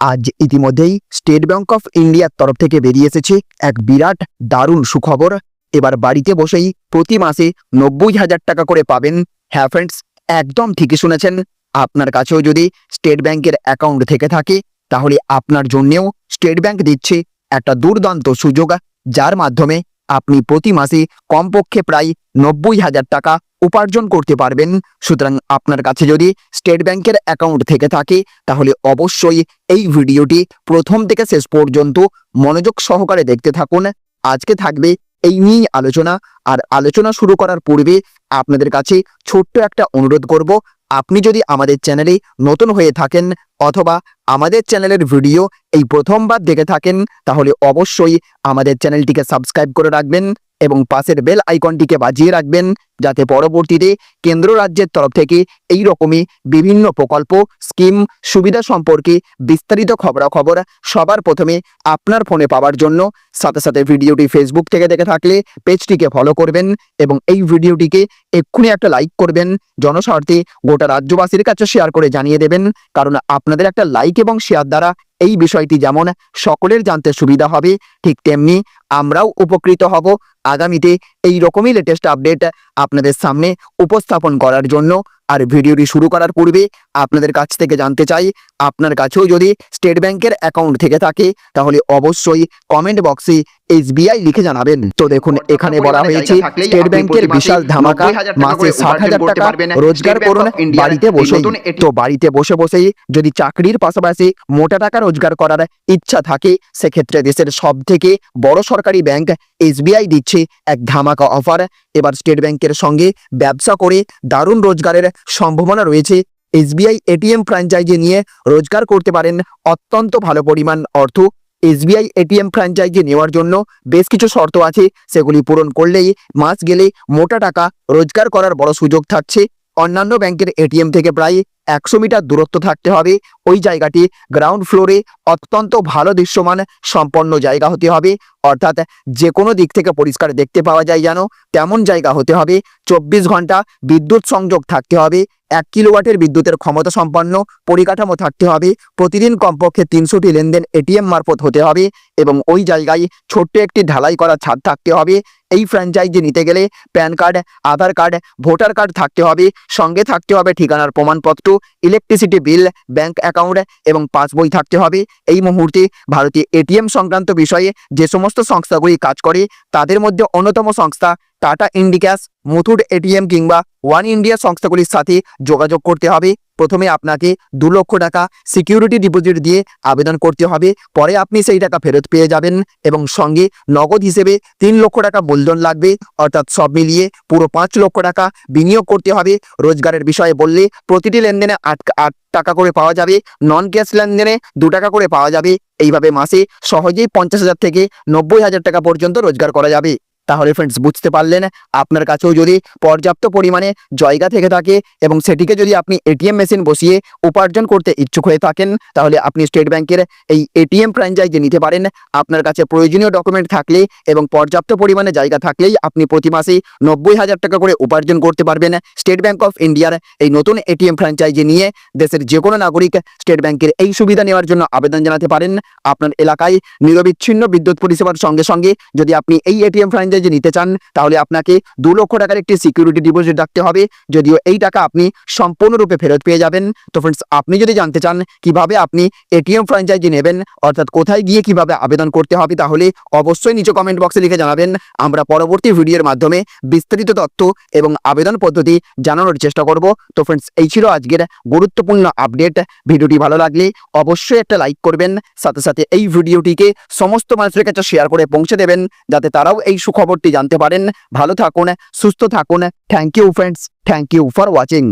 আজ ইতিমধ্যেই state bank of ইন্ডিয়ার তরফ থেকে বেরিয়ে এসেছে এক বিরাট দারুণ সুখবর। এবার বাড়িতে বসেই প্রতি মাসে নব্বই হাজার টাকা করে পাবেন। হ্যাঁ ফ্রেন্ডস একদম ঠিকই শুনেছেন। আপনার কাছেও যদি স্টেট ব্যাংকের অ্যাকাউন্ট থেকে থাকে, তাহলে আপনার জন্যেও স্টেট ব্যাংক দিচ্ছে একটা দুর্দান্ত সুযোগ, যার মাধ্যমে আপনি প্রতি মাসে কমপক্ষে প্রায় নব্বই হাজার টাকা উপার্জন করতে পারবেন। সুতরাং আপনার কাছে যদি স্টেট ব্যাংকের অ্যাকাউন্ট থেকে থাকে, তাহলে অবশ্যই এই ভিডিওটি প্রথম থেকে শেষ পর্যন্ত মনোযোগ সহকারে দেখতে থাকুন। আজকে থাকবে এই নিয়েই আলোচনা। আর আলোচনা শুরু করার পূর্বে আপনাদের কাছে ছোট্ট একটা অনুরোধ করব। আপনি যদি আমাদের চ্যানেলে নতুন হয়ে থাকেন অথবা আমাদের চ্যানেলের ভিডিও এই প্রথমবার দেখে থাকেন, তাহলে অবশ্যই আমাদের চ্যানেলটিকে সাবস্ক্রাইব করে রাখবেন এবং পাশের বেল আইকনটিকে বাজিয়ে রাখবেন। যাতে পরবর্তীতে কেন্দ্র রাজ্যের তরফ থেকে এই রকমই বিভিন্ন প্রকল্প, স্কিম, সুবিধা সম্পর্কে বিস্তারিত খবরাখবর সবার প্রথমে আপনার ফোনে পাওয়ার জন্য। সাথে সাথে ভিডিওটি ফেসবুক থেকে দেখে থাকলে পেজটিকে ফলো করবেন এবং এই ভিডিওটিকে এক্ষুনি একটা লাইক করবেন। জনস্বার্থে গোটা রাজ্যবাসীর কাছে শেয়ার করে জানিয়ে দেবেন। কারণ আপনাদের একটা লাইক এবং শেয়ার দ্বারা এই বিষয়টি যেমন সকলের জানতে সুবিধা হবে, ঠিক তেমনি আমরাও উপকৃত হব। আগামীতে এই রকমই লেটেস্ট আপডেট আপনাদের সামনে উপস্থাপন করার জন্য আর ভিডিওটি শুরু করার পূর্বে আপনাদের কাছ থেকে জানতে চাই আপনার কাছেও যদি স্টেট ব্যাংকের অ্যাকাউন্ট থেকে থাকে তাহলে অবশ্যই কমেন্ট বক্সে এসবিআই লিখে জানাবেন। তো দেখুন এখানে বলা হয়েছে স্টেট ব্যাংকের বিশাল ধামাকা মাসে ষাট হাজার টাকা রোজগার করুন বাড়িতে বসে তো বাড়িতে বসে বসেই যদি চাকরির পাশাপাশি মোটা টাকা রোজগার করার ইচ্ছা থাকে সেক্ষেত্রে দেশের সব থেকে বড় সরকারি ব্যাংক এসবিআই দিচ্ছে এক ধামাকা অফার। এবার স্টেট ব্যাংকের সঙ্গে ব্যবসা করে দারুণ রোজগারের সম্ভাবনা রয়েছে। এসবিআই, এটিএম ফ্র্যাঞ্চাইজি নিয়ে রোজগার করতে পারেন অত্যন্ত ভালো পরিমাণ অর্থ। এসবিআই, এটিএম ফ্র্যাঞ্চাইজি নেওয়ার জন্য বেশ কিছু শর্ত আছে। সেগুলি পূরণ করলেই মাস গেলে মোটা টাকা রোজগার করার বড় সুযোগ থাকছে। অন্যান্য ব্যাংকের এটিএম থেকে প্রায় একশো মিটার দূরত্ব থাকতে হবে। ওই জায়গাটি গ্রাউন্ড ফ্লোরে অত্যন্ত ভালো দৃশ্যমান, সম্পন্ন জায়গা হতে হবে। অর্থাৎ যে কোনো দিক থেকে পরিষ্কার দেখতে পাওয়া যায় যেন। তেমন জায়গা হতে হবে। চব্বিশ ঘণ্টা বিদ্যুৎ সংযোগ থাকতে হবে। এক কিলোওয়াটের বিদ্যুতের ক্ষমতা সম্পন্ন, পরিকাঠামো থাকতে হবে। প্রতিদিন কমপক্ষে তিনশোটি লেনদেন এটিএম মারফত হতে হবে এবং ওই জায়গায় ছোট্ট একটি ঢালাই করা ছাদ থাকতে হবে। এই ফ্র্যাঞ্চাইজি নিতে গেলে PAN card, Aadhaar card, voter card থাকতে হবে। সঙ্গে থাকতে হবে ঠিকানার প্রমাণপত্র। ইলেকট্রিসিটি বিল ব্যাংক অ্যাকাউন্ট এবং পাসবই থাকতে হবে। এই মুহূর্তে ভারতীয় এটিএম সংক্রান্ত বিষয়ে যে সমস্ত সংস্থাগুলি কাজ করে, তাদের মধ্যে অন্যতম সংস্থা টাটা ইন্ডিক্যাশ, মুথুট এটিএম কিংবা ওয়ান ইন্ডিয়া সংস্থাগুলির সাথে যোগাযোগ করতে হবে। প্রথমে আপনাকে দু লক্ষ টাকা সিকিউরিটি ডিপোজিট দিয়ে আবেদন করতে হবে। পরে আপনি সেই টাকা ফেরত পেয়ে যাবেন এবং সঙ্গে নগদ হিসেবে তিন লক্ষ টাকা মূলধন লাগবে। অর্থাৎ সব মিলিয়ে পুরো পাঁচ লক্ষ টাকা বিনিয়োগ করতে হবে। রোজগারের বিষয়ে বললে প্রতিটি লেনদেনে আট আট টাকা করে পাওয়া যাবে। নন ক্যাশ লেনদেনে দু টাকা করে পাওয়া যাবে। এইভাবে মাসে সহজেই পঞ্চাশ হাজার থেকে নব্বই হাজার টাকা পর্যন্ত রোজগার করা যাবে। তাহলে ফ্রেন্ডস বুঝতে পারলেন, আপনার কাছেও যদি পর্যাপ্ত পরিমাণে জায়গা থেকে থাকে এবং সেটিকে যদি আপনি এটিএম মেশিন বসিয়ে উপার্জন করতে ইচ্ছুক হয়ে থাকেন, তাহলে আপনি স্টেট ব্যাংকের এই এটিএম ফ্র্যাঞ্চাইজি নিতে পারেন। আপনার কাছে প্রয়োজনীয় ডকুমেন্ট থাকলে এবং পর্যাপ্ত পরিমাণে জায়গা থাকলেই আপনি প্রতি মাসে নব্বই হাজার টাকা করে উপার্জন করতে পারবেন। স্টেট ব্যাংক অফ ইন্ডিয়ার এই নতুন এটিএম ফ্র্যাঞ্চাইজি নিয়ে দেশের যে কোনো নাগরিক স্টেট ব্যাংকের এই সুবিধা নেওয়ার জন্য আবেদন জানাতে পারেন। আপনার এলাকায় নিরবিচ্ছিন্ন বিদ্যুৎ পরিষেবার সঙ্গে সঙ্গে যদি আপনি এই এটিএম ফ্র্যাঞ্চাইজি নিতে চান, তাহলে আপনাকে দু লক্ষ টাকার একটি সিকিউরিটি ডিপোজিট রাখতে হবে। যদিও এই টাকা আপনি সম্পূর্ণরূপে ফেরত পেয়ে যাবেন। তো ফ্রেন্ডস আপনি যদি জানতে চান কীভাবে আপনি এটিএম ফ্র্যাঞ্চাইজি নেবেন, অর্থাৎ কোথায় গিয়ে কীভাবে আবেদন করতে হবে, তাহলে অবশ্যই নিচে কমেন্ট বক্সে লিখে জানাবেন। আমরা পরবর্তী ভিডিওর মাধ্যমে বিস্তারিত তথ্য এবং আবেদন পদ্ধতি জানানোর চেষ্টা করব। তো ফ্রেন্ডস এই ছিল আজকের গুরুত্বপূর্ণ আপডেট ভিডিওটি ভালো লাগলে অবশ্যই একটা লাইক করবেন। সাথে সাথে এই ভিডিওটিকে সমস্ত মানুষের কাছে শেয়ার করে পৌঁছে দেবেন, যাতে তারাও এই সুখবরটি জানতে পারেন। ভালো থাকুন সুস্থ থাকুন। Thank you friends thank you for watching